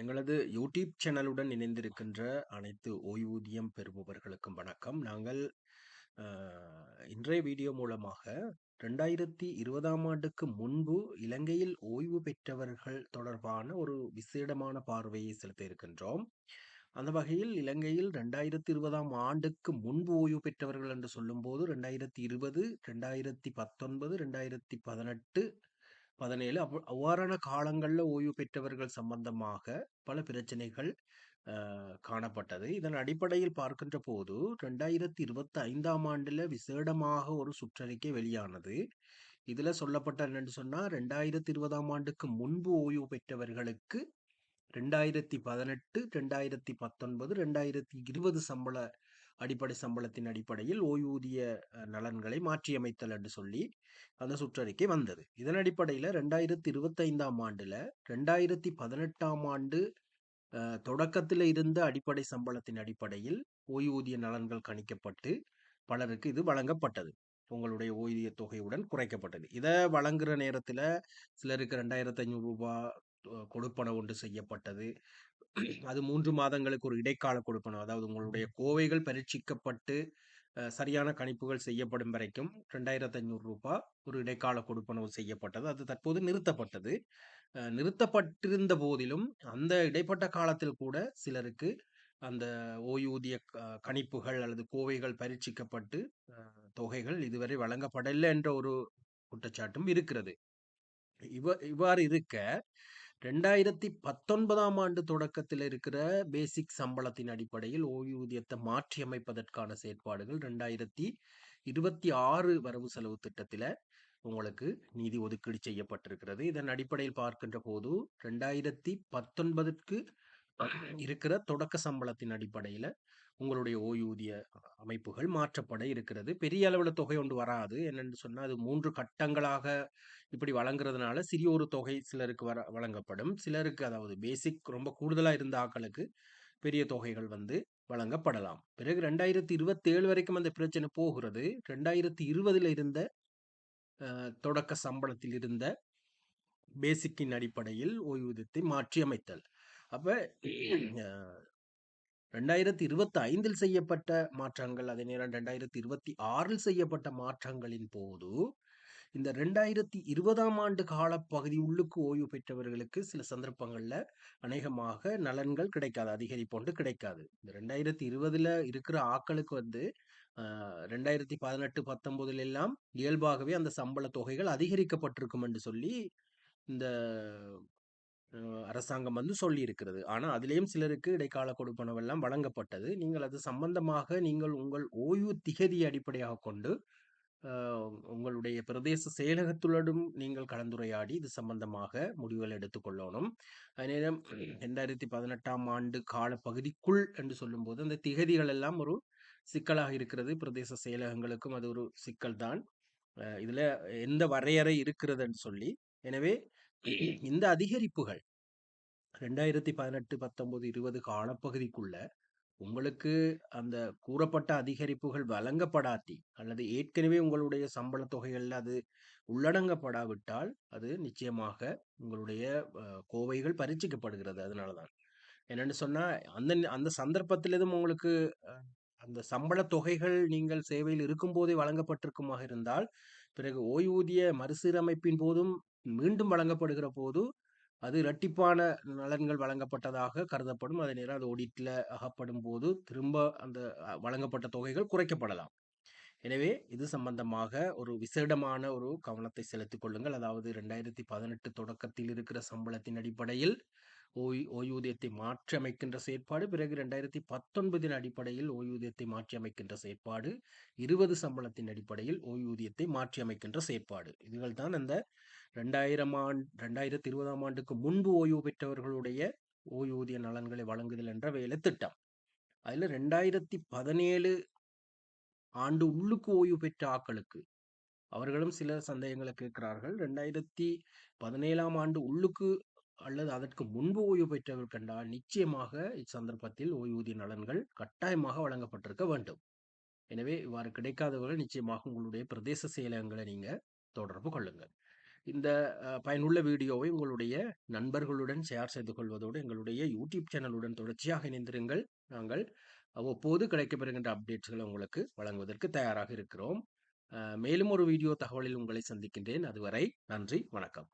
எங்களது யூடியூப் சேனலுடன் இணைந்திருக்கின்ற அனைத்து ஓய்வூதியம் பெறுபவர்களுக்கும் வணக்கம். நாங்கள் இன்றைய வீடியோ மூலமாக 2020ஆம் ஆண்டுக்கு முன்பு இலங்கையில் ஓய்வு பெற்றவர்கள் தொடர்பான ஒரு விசேடமான பார்வையை செலுத்த இருக்கின்றோம். அந்த வகையில் இலங்கையில் 2020ஆம் ஆண்டுக்கு முன்பு ஓய்வு பெற்றவர்கள் என்று சொல்லும்போது 2020, 2019, 2018, பதினேழு. அப்போ அவ்வாறான காலங்களில் ஓய்வு பெற்றவர்கள் சம்பந்தமாக பல பிரச்சனைகள் காணப்பட்டது. இதன் அடிப்படையில் பார்க்கின்ற போது ரெண்டாயிரத்தி இருபத்தி ஐந்தாம் ஆண்டில் விசேடமாக ஒரு சுற்றறிக்கை வெளியானது. இதில் சொல்லப்பட்ட என்னன்னு சொன்னால் ரெண்டாயிரத்தி இருபதாம் ஆண்டுக்கு முன்பு ஓய்வு பெற்றவர்களுக்கு ரெண்டாயிரத்தி பதினெட்டு ரெண்டாயிரத்தி பத்தொன்பது ரெண்டாயிரத்தி இருபது சம்பள அடிப்படை சம்பளத்தின் அடிப்படையில் ஓய்வூதிய நலன்களை மாற்றியமைத்தல் என்று சொல்லி அந்த சுற்றறிக்கை வந்தது. இதன் அடிப்படையில் ரெண்டாயிரத்து இருபத்தைந்தாம் ஆண்டில் ரெண்டாயிரத்தி பதினெட்டாம் ஆண்டு தொடக்கத்தில் இருந்த அடிப்படை சம்பளத்தின் அடிப்படையில் ஓய்வூதிய நலன்கள் கணிக்கப்பட்டு பலருக்கு இது வழங்கப்பட்டது. உங்களுடைய ஓய்வூதிய தொகையுடன் குறைக்கப்பட்டது. இதை வழங்குற நேரத்தில் சிலருக்கு ரெண்டாயிரத்தி ஐநூறுரூபா கொடுப்பன ஒன்று செய்யப்பட்டது. அது 3 மாதங்களுக்கு ஒரு இடைக்கால கொடுப்பனவு. அதாவது உங்களுடைய கோவைகள் பரீட்சிக்கப்பட்டு சரியான கணிப்புகள் செய்யப்படும் வரைக்கும் ரூ. 2,500 ஒரு இடைக்கால கொடுப்பனவு செய்யப்பட்டது. அது தற்போது நிறுத்தப்பட்டது. நிறுத்தப்பட்டிருந்த போதிலும் அந்த இடைப்பட்ட காலத்தில் கூட சிலருக்கு அந்த ஓய்வூதிய கணிப்புகள் அல்லது கோவைகள் பரீட்சிக்கப்பட்டு தொகைகள் இதுவரை வழங்கப்படல என்ற ஒரு குற்றச்சாட்டும் இருக்கிறது. இவ இவ்வாறு இருக்க 2019ஆம் ஆண்டு தொடக்கத்தில் இருக்கிற பேசிக் சம்பளத்தின் அடிப்படையில் ஓய்வூதியத்த மாற்றியமைப்பதற்கான செயற்பாடுகள் 2026 வரவு செலவு திட்டத்தில் உங்களுக்கு நிதி ஒதுக்கீடு செய்யப்பட்டிருக்கிறது. இதன் அடிப்படையில் பார்க்கின்ற போது 2019ற்கு இருக்கிற தொடக்க சம்பளத்தின் அடிப்படையில உங்களுடைய ஓய்வூதிய அமைப்புகள் மாற்றப்பட இருக்கிறது. பெரிய அளவில் தொகை ஒன்று வராது. என்னென்னு சொன்னால் அது மூன்று கட்டங்களாக இப்படி வழங்குறதுனால சிறிய ஒரு தொகை சிலருக்கு வர வழங்கப்படும். சிலருக்கு அதாவது பேசிக் ரொம்ப கூடுதலாக இருந்த ஆக்களுக்கு பெரிய தொகைகள் வந்து வழங்கப்படலாம். பிறகு 2027 வரைக்கும் அந்த பிரச்சனை போகிறது. 2020ல இருந்த தொடக்க சம்பளத்தில் இருந்த பேசிக்கின் அடிப்படையில் ஓய்வூதியத்தை மாற்றியமைத்தல். அப்ப அ 2025ல் செய்யப்பட்ட மாற்றங்கள், அதே நேரம் 2026ல் செய்யப்பட்ட மாற்றங்களின் போது, இந்த 2020ஆம் ஆண்டு காலப்பகுதி உள்ளுக்கு ஓய்வு பெற்றவர்களுக்கு சில சந்தர்ப்பங்கள்ல அநேகமாக நலன்கள் கிடைக்காது. அதிகரிப்பு ஒன்று கிடைக்காது. இந்த 2020ல இருக்கிற ஆட்களுக்கு வந்து அ 2018, 19ல எல்லாம் இயல்பாகவே அந்த சம்பள தொகைகள் அதிகரிக்கப்பட்டிருக்கும் என்று சொல்லி இந்த அரசாங்கம் வந்து சொல்லியிருக்கிறது. ஆனா அதிலேயும் சிலருக்கு இடைக்கால கொடுப்பனவெல்லாம் வழங்கப்பட்டது. நீங்கள் அது சம்பந்தமாக நீங்கள் உங்கள் ஓய்வு திகதியை அடிப்படையாகக் கொண்டு உங்களுடைய பிரதேச செயலகத்துடனும் நீங்கள் கலந்துரையாடி இது சம்பந்தமாக முடிவுகள் எடுத்துக் கொள்ளோணும். அதே நேரம் 2018ஆம் ஆண்டு காலப்பகுதிக்குள் என்று சொல்லும்போது அந்த திகதிகள் எல்லாம் ஒரு சிக்கலாக இருக்கிறது. பிரதேச செயலகங்களுக்கும் அது ஒரு சிக்கல் தான். இதில் இதுல எந்த வரையறை இருக்கிறதுன்னு சொல்லி. எனவே இந்த அதிகரிப்புகள் 2018, 19, 20 காலப்பகுதிக்குள்ள உங்களுக்கு அந்த கூறப்பட்ட அதிகரிப்புகள் வழங்கப்படாட்டி அல்லது ஏற்கனவே உங்களுடைய சம்பள தொகைகளில் அது உள்ளடங்கப்படாவிட்டால் அது நிச்சயமாக உங்களுடைய கோவைகள் பரீட்சிக்கப்படுகிறது. அதனால தான். என்னென்னு சொன்னால் அந்த அந்த சந்தர்ப்பத்திலேதும் உங்களுக்கு அந்த சம்பள தொகைகள் நீங்கள் சேவையில் இருக்கும்போதே வழங்கப்பட்டிருக்குமாக இருந்தால், பிறகு ஓய்வூதிய மறுசீரமைப்பின் போதும் மீண்டும் வழங்கப்படுகிற போது, அது இரட்டிப்பான நலன்கள் வழங்கப்பட்டதாக கருதப்படும். அதே நேரம் அது ஒடிட்டில் அகப்படும் போது திரும்ப அந்த வழங்கப்பட்ட தொகைகள் குறைக்கப்படலாம். எனவே இது சம்பந்தமாக ஒரு விசேடமான ஒரு கவனத்தை செலுத்திக் கொள்ளுங்கள். அதாவது 2018 தொடக்கத்தில் இருக்கிற சம்பளத்தின் அடிப்படையில் ஓய் ஓய்வூதியத்தை மாற்றி அமைக்கின்ற செயற்பாடு. பிறகு 2019ன் அடிப்படையில் ஓய்வூதியத்தை மாற்றி அமைக்கின்ற செயற்பாடு. 20 சம்பளத்தின் அடிப்படையில் ஓய்வூதியத்தை மாற்றியமைக்கின்ற செயற்பாடு. இதுகள் தான் அந்த 2000 ஆண் 2020ஆம் ஆண்டுக்கு முன்பு ஓய்வு பெற்றவர்களுடைய ஓய்வூதிய நலன்களை வழங்குதல் என்ற வேலை திட்டம். அதுல 2017 ஆண்டு உள்ளுக்கு ஓய்வு பெற்ற ஆட்களுக்கு, அவர்களும் சில சந்தேகங்களை கேட்கிறார்கள். 2017ஆம் ஆண்டு உள்ளுக்கு அல்லது அதற்கு முன்பு ஓய்வு பெற்றவர்கள் கண்டால் நிச்சயமாக இச்சந்தர்ப்பத்தில் ஓய்வூதிய நலன்கள் கட்டாயமாக வழங்கப்பட்டிருக்க வேண்டும். எனவே இவ்வாறு கிடைக்காதவர்கள் நிச்சயமாக உங்களுடைய பிரதேச செயலகங்களை நீங்க தொடர்பு கொள்ளுங்கள். இந்த பயனுள்ள வீடியோவை உங்களுடைய நண்பர்களுடன் ஷேர் செய்து கொள்வதோடு எங்களுடைய யூடியூப் சேனலுடன் தொடர்ச்சியாக இணைந்திருங்கள் நாங்கள் அவ்வப்போது கிடைக்கப்பெறுகின்ற அப்டேட்ஸ்களை உங்களுக்கு வழங்குவதற்கு தயாராக இருக்கிறோம் மேலும் ஒரு வீடியோ தகவலில் உங்களை சந்திக்கின்றேன் அதுவரை நன்றி வணக்கம்